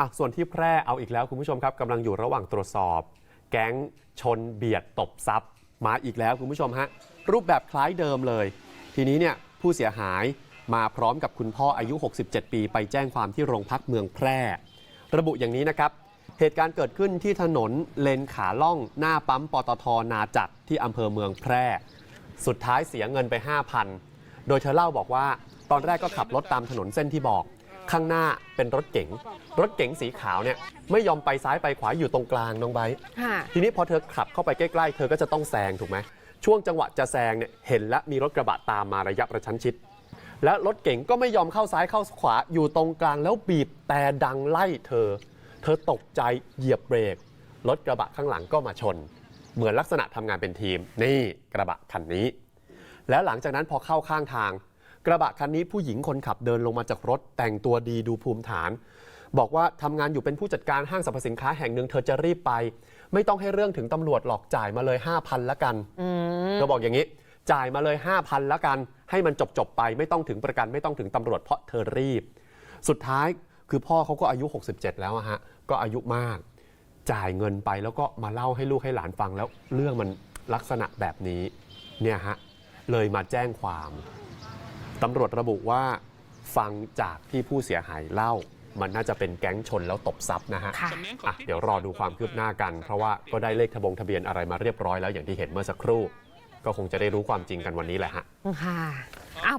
อะส่วนที่แพร่เอาอีกแล้วคุณผู้ชมครับกำลังอยู่ระหว่างตรวจสอบ แก๊งชนเบียดตบทรัพย์มาอีกแล้วคุณผู้ชมฮะรูปแบบคล้ายเดิมเลย ทีนี้เนี่ยผู้เสียหายมาพร้อมกับคุณพ่ออายุ 67 ปี ไปแจ้งความที่โรงพักเมืองแพร่ ระบุอย่างนี้นะครับ เหตุการณ์เกิดขึ้นที่ถนนเลนขาล่องหน้าปั๊มปตทนาจักรที่อำเภอเมืองแพร่ สุดท้ายเสียเงินไป 5,000 โดยเธอเล่าบอกว่า ตอนแรกก็ขับรถตามถนนเส้นที่บอก ข้างหน้าเป็นรถเก๋งรถเก๋งสีขาวเนี่ยไม่ยอมไปซ้ายไปขวาอยู่ตรงกลางน้องไบร์ทค่ะทีนี้พอเธอขับเข้าไปใกล้ๆ เธอก็จะต้องแซงถูกไหมช่วงจังหวะจะแซงเนี่ยเห็นและมีรถกระบะตามมาระยะประชันชิด และรถเก๋งก็ไม่ยอมเข้าซ้ายเข้าขวาอยู่ตรงกลางแล้วบีบแต่ดังไล่เธอ เธอตกใจเหยียบเบรกรถกระบะข้างหลังก็มาชน เหมือนลักษณะทำงานเป็นทีม นี่กระบะคันนี้ แล้วหลังจากนั้นพอเข้าข้างทาง กระบะคันนี้ผู้หญิงคนขับเดินลงมาจากรถ แต่งตัวดีดูภูมิฐาน บอกว่าทำงานอยู่เป็นผู้จัดการห้างสรรพสินค้าแห่งหนึ่งเธอจะรีบไป ไม่ต้องให้เรื่องถึงตำรวจหลอกจ่ายมาเลย 5,000ละกันเธอบอกอย่างนี้ จ่ายมาเลย 5,000ละกัน ให้มันจบจบๆไปไม่ต้องถึงประกันไม่ต้องถึงตำรวจเพราะเธอรีบ สุดท้ายคือพ่อเขาก็อายุ 67 แล้วอะฮะก็อายุมาก จ่ายเงินไปแล้วก็มาเล่าให้ลูกให้หลานฟังแล้วเรื่องมันลักษณะแบบนี้เนี่ยฮะเลยมาแจ้งความ ตำรวจระบุว่าฟังจากที่ผู้เสียหายเล่า มันน่าจะเป็นแก๊งชนแล้วตบทรัพย์นะฮะค่ะ อะเดี๋ยวรอดูความคืบหน้ากัน เพราะว่าก็ได้เลขทะบงทะเบียนอะไรมาเรียบร้อยแล้วอย่างที่เห็นเมื่อสักครู่ ก็คงจะได้รู้ความจริงกันวันนี้แหละฮะ ค่ะอ้าว